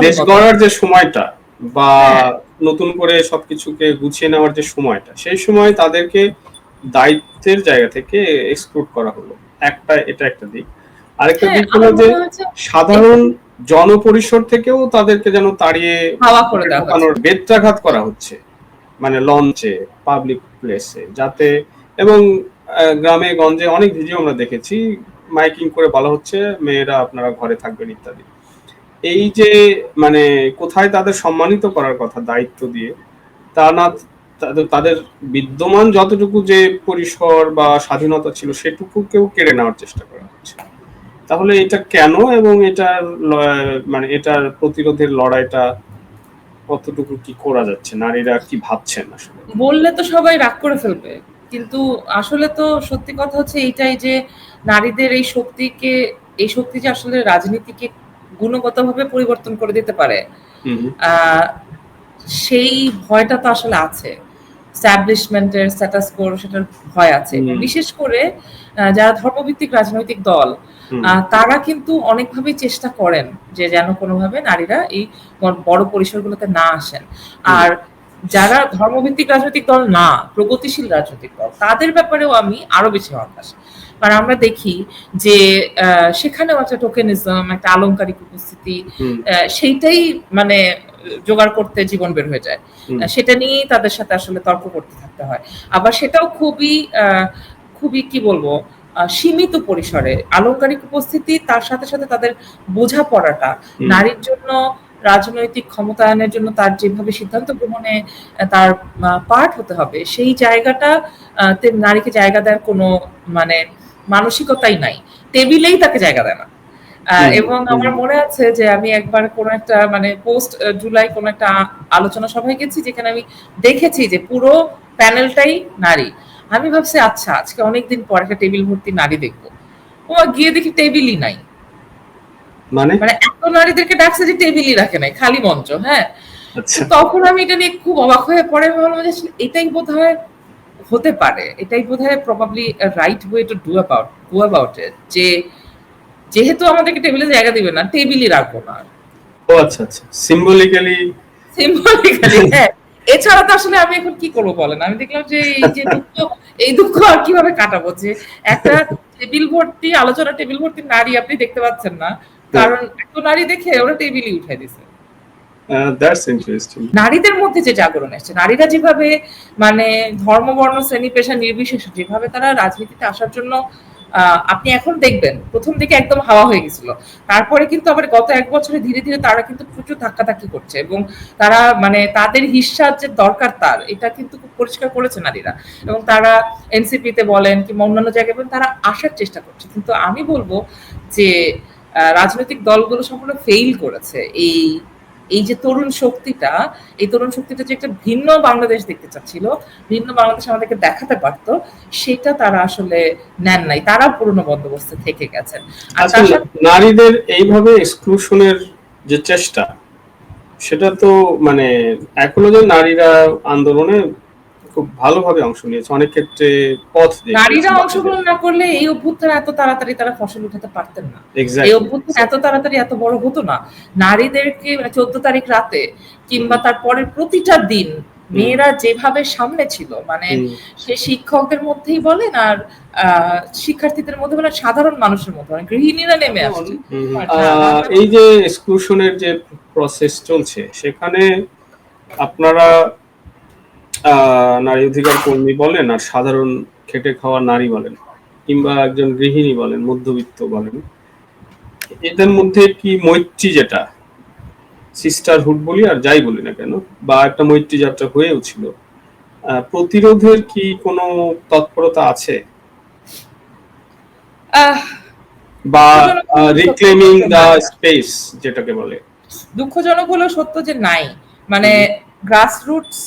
দেশ গড়ার যে সময়টা বা নতুন করে সবকিছুকে গুছিয়ে নেওয়ার যে সময়টা সেই সময় তাদেরকে দায়িত্বের জায়গা থেকে এক্সক্লুড করা হলো। একটা এটা একটা দিক। আরেকটা হ্যাঁ, দিক হলো যে সাধারণ জনপরিসর থেকেও তাদেরকে যেন তাড়িয়ে বেত্রাঘাত করা হচ্ছে। মানে লঞ্চে পাবলিক প্লেসে যাতে এবং গ্রামে গঞ্জে অনেক ভিডিও আমরা দেখেছি। মাইকিং করে বলা হচ্ছে মেয়েরা আপনারা ঘরে থাকবেন ইত্যাদি। এই যে মানে কোথায় তাদের সম্মানিত করার কথা, দায়িত্ব দিয়ে, তা না তাদের- বিদ্যমান যতটুকু যে পরিসর বা স্বাধীনতা ছিল সেটুকুকেও কেড়ে নেওয়ার চেষ্টা করা হচ্ছে। তাহলে এটা কেন এবং এটার মানে এটার প্রতিরোধের লড়াইটা কতটুকু কি করা যাচ্ছে? নারীরা কি ভাবছেন আসলে? বললে তো সবাই রাগ করে ফেলবে, কিন্তু আসলে তো সত্যি কথা হচ্ছে এইটাই যে, নারীদের এই শক্তিকে, এই শক্তি যে আসলে রাজনীতিকে গুণগতভাবে পরিবর্তন করে দিতে পারে। সেই ভয়টা তো আসলে আছে। স্ট্যাবলিশমেন্টের স্ট্যাটাস কোর সেটার ভয় আছে। বিশেষ করে যারা ধর্মভিত্তিক রাজনৈতিক দল আহ, তারা কিন্তু অনেকভাবেই চেষ্টা করেন যে যেন কোনোভাবে নারীরা এই বড়- বড় পরিসরগুলোতে না আসেন। আর যারা ধর্মভিত্তিক রাজনৈতিক দল না প্রগতিশীল রাজনৈতিক দল তাদের ব্যাপারেও আমি আরও বেশি হতাশ। কারণ আমরা দেখি যে আহ, সেখানেও একটা টোকেনিজম একটা আলংকারিক উপস্থিতি সেইটাই মানে জোগাড় করতে জীবন বের হয়ে যায়। সেটা নিয়েই তাদের সাথে আসলে তর্ক করতে থাকতে হয়। আবার সেটাও খুবই আহ, খুবই কি বলব সীমিত পরিসরে। আলংকারিক উপস্থিতি তার সাথে সাথে তাদের বোঝাপড়াটা। নারীর জন্য রাজনৈতিক ক্ষমতায়নের জন্য তার যেভাবে সিদ্ধান্ত গ্রহণে তার পার্ট হতে হবে সেই জায়গাটা নারীকে জায়গা দেওয়ার কোনো মানে মানসিকতাই নাই। টেবিলেই তাকে জায়গা দেয় না। এবং আমার মনে আছে যে আমি একবার কোন একটা মানে পোস্ট জুলাই কোন একটা আলোচনা সভায় গেছি যেখানে আমি দেখেছি যে পুরো প্যানেলটাই নারী। আমি ভাবছি আচ্ছা আজকে অনেকদিন পর একটা টেবিল ভর্তি নারী দেখব। ও গিয়ে দেখি টেবিলই নাই। মানে? মানে এত নারীদেরকে ডাকছে যে টেবিলই রাখে নাই খালি মঞ্চ হ্যাঁ? আচ্ছা। তখন আমি এটা নিয়ে খুব অবাক হয়ে পড়ে ভাবলাম যে এটাই বোধ হয় হতে পারে এটাই বোধ হয় probably right way to do about go about it যে যেহেতু আমাদেরকে টেবিলে জায়গা দিবে না টেবিলই রাখব না ও আচ্ছা আচ্ছা। সিম্বলিক্যালি সিম্বলিক্যালি হ্যাঁ। এছাড়া তো আসলে আমি এখন কি করব বলেন? আমি দেখলাম যে এই যে দুঃখ এই দুঃখ আর কীভাবে কাটাবো? যে একটা টেবিল ভর্তি আলোচনা টেবিল ভর্তি নারী আপনি দেখতে পাচ্ছেন না। কারণ এত নারী দেখে ওরা টেবিলই উঠাই দিছে। দ্যাটস ইন্টারেস্টিং নারীদের মধ্যে যে জাগরণ এসছে নারীরা যেভাবে মানে ধর্ম বর্ণ শ্রেণি পেশা নির্বিশেষে যেভাবে তারা রাজনীতিতে আসার জন্য আপনি এখন দেখবেন প্রথম দিকে একদম হাওয়া হয়ে গেছিল। তারপরে কিন্তু আবার গত এক বছরে ধীরে ধীরে তারা কিন্তু প্রচুর ধাক্কাধাক্কি করছে এবং তারা মানে তাদের হিসার যে দরকার তার এটা কিন্তু খুব পরিষ্কার করেছে নারীরা। এবং তারা এনসিপি তে বলেন কিংবা অন্যান্য জায়গায় বলেন তারা আসার চেষ্টা করছে। কিন্তু আমি বলব যে রাজনৈতিক দলগুলো সম্পূর্ণ ফেইল করেছে। এই এই যে তরুণ শক্তিটা এই তরুণ শক্তিটা যে একটা ভিন্ন বাংলাদেশ দেখতে চাচ্ছিল ভিন্ন বাংলাদেশ আমাদেরকে দেখাতে পারতো সেটা তারা আসলে নেন নাই। তারা পুরনো বন্দোবস্তে থেকে গেছেন। আচ্ছা নারীদের এইভাবে এক্সক্লুশনের যে চেষ্টা সেটা তো মানে এখনও যে নারীরা আন্দোলনে খুব ভালোভাবে অংশ নিয়েছে। অনেক ক্ষেত্রে পথ নারীরা অংশগ্রহণ না করলে এই অভ্যুত্থান এত তাড়াতাড়ি তারা ফসল উঠাতে পারতেন না। এই. অভ্যুত্থান এত তাড়াতাড়ি এত বড় হতো না। নারীদেরকে চোদ্দ তারিখ রাতে কিংবা তার পরের প্রতিটা দিন মেয়েরা যেভাবে সামনে ছিল মানে সে শিক্ষকদের মধ্যেই বলেন আর শিক্ষার্থীদের মধ্যে বলেন সাধারণ মানুষের মধ্যে মানে গৃহিণীরা নেমে আসছে। এই যে এক্সক্লুশনের যে প্রসেস চলছে সেখানে আপনারা নারী অধিকার কর্মী বলেন আর সাধারণ খেটে খাওয়া নারী বলেন কিংবা একজন গৃহিণী বলেন মধ্যবিত্ত বলেন এদের মধ্যে কি মৈত্রী যেটা? সিস্টারহুড বলি আর যাই বলি না কেন বা একটা মৈত্রী যাত্রা হয়েও ছিল প্রতিরোধের কি কোনো তৎপরতা আছে? বা দুঃখজনক রিক্লেমিং দা স্পেস যেটাকে বলে। দুঃখজনক হলেও সত্য যে নাই মানে গ্রাসরুটস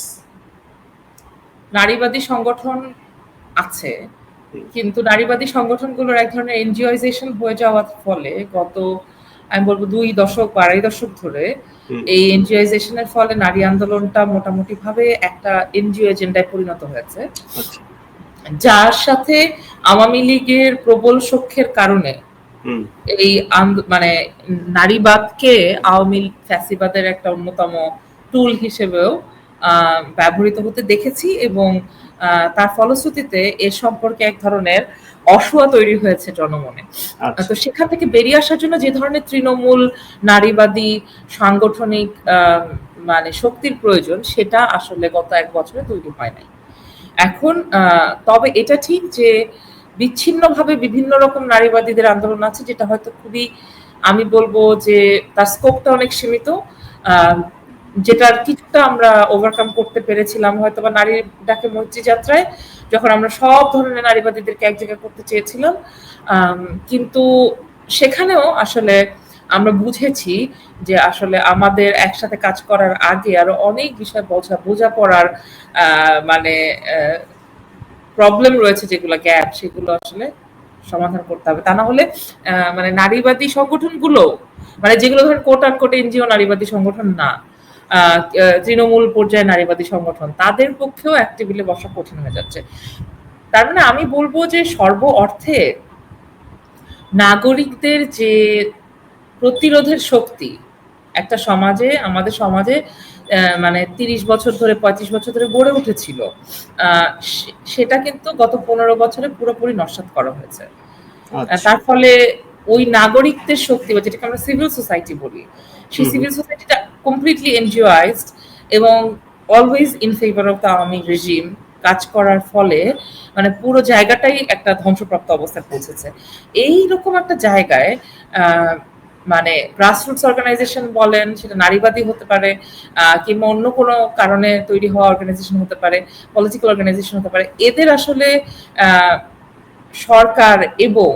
নারীবাদী সংগঠন আছে কিন্তু নারীবাদী সংগঠনগুলোর এক ধরনের এনজিওইজেশন হয়ে যাওয়ার ফলে গত আমি বলব দুই দশক বা আড়াই দশক ধরে এই এনজিওইজেশনের ফলে নারী আন্দোলনটা মোটামুটি ভাবে একটা এনজিও এজেন্ডায় পরিণত হয়েছে। আচ্ছা। যার সাথে আওয়ামী লীগের প্রবল সখ্যের কারণে এই মানে নারীবাদকে আওয়ামী ফ্যাসিবাদের একটা অন্যতম টুল হিসেবেও ব্যবহৃত হতে দেখেছি এবং তার ফলশ্রুতিতে এ সম্পর্কে এক ধরনের অসুয়া তৈরি হয়েছে জনমনে। আচ্ছা। তো সেখান থেকে বেরিয়ে আসার জন্য যে ধরনের তৃণমূল নারীবাদী সাংগঠনিক মানে শক্তির প্রয়োজন সেটা আসলে গত এক বছরে তৈরি হয় নাই। এখন আহ, তবে এটা ঠিক যে বিচ্ছিন্নভাবে বিভিন্ন রকম নারীবাদীদের আন্দোলন আছে যেটা হয়তো খুবই আমি বলব যে তার স্কোপটা অনেক সীমিত। আহ, যেটার কিছুটা আমরা ওভারকাম করতে পেরেছিলাম হয়তো বা নারী ডাকে মৈত্রী যাত্রায়, যখন আমরা সব ধরনের নারীবাদীদেরকে এক জায়গায় করতে চেয়েছিলাম কিন্তু সেখানেও আসলে আমরা বুঝেছি যে আসলে আমাদের একসাথে কাজ করার আগে আরও অনেক বিষয় বোঝা বোঝা পড়ার মানে প্রবলেম রয়েছে যেগুলো গ্যাপ সেগুলো আসলে সমাধান করতে হবে। তা না হলে মানে নারীবাদী সংগঠনগুলো মানে যেগুলো ধরেন কোট আন কোট এনজিও নারীবাদী সংগঠন না তৃণমূল পর্যায়ে নারীবাদী সংগঠন তাদের পক্ষেও এক টেবিলে বসা কঠিন হয়ে যাচ্ছে। তার মানে আমি বলব যে সর্ব অর্থে নাগরিকদের যে প্রতিরোধের শক্তি একটা সমাজে আমাদের সমাজে মানে তিরিশ বছর ধরে পঁয়ত্রিশ বছর ধরে গড়ে উঠেছিল আহ, সেটা কিন্তু গত পনেরো বছরে পুরোপুরি নস্বাত করা হয়েছে। আচ্ছা। তার ফলে ওই নাগরিকদের শক্তি বা যেটাকে আমরা সিভিল সোসাইটি বলি সেই সিভিল সোসাইটিটা কমপ্লিটলি এনজিওয়াইজড এবং always in favour of the Awami regime কাজ করার ফলে মানে পুরো জায়গাটাই একটা ধ্বংসপ্রাপ্ত অবস্থায় পৌঁছেছে। এইরকম একটা জায়গায় মানে গ্রাসরুটস অর্গানাইজেশন বলেন সেটা নারীবাদী হতে পারে কিংবা অন্য কোনো কারণে তৈরি হওয়া অর্গানাইজেশন হতে পারে পলিটিক্যাল অর্গানাইজেশন হতে পারে এদের আসলে সরকার এবং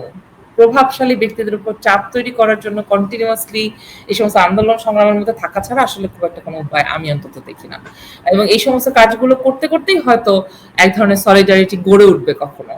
প্রভাবশালী ব্যক্তিদের উপর চাপ তৈরি করার জন্য কন্টিনিউয়াসলি এই সমস্ত আন্দোলন সংগ্রামের মধ্যে থাকা ছাড়া আসলে খুব একটা কোনো উপায় আমি অন্তত দেখি না। এবং এই সমস্ত কাজগুলো করতে করতেই হয়তো এক ধরনের সলিডারিটি গড়ে উঠবে কখনো।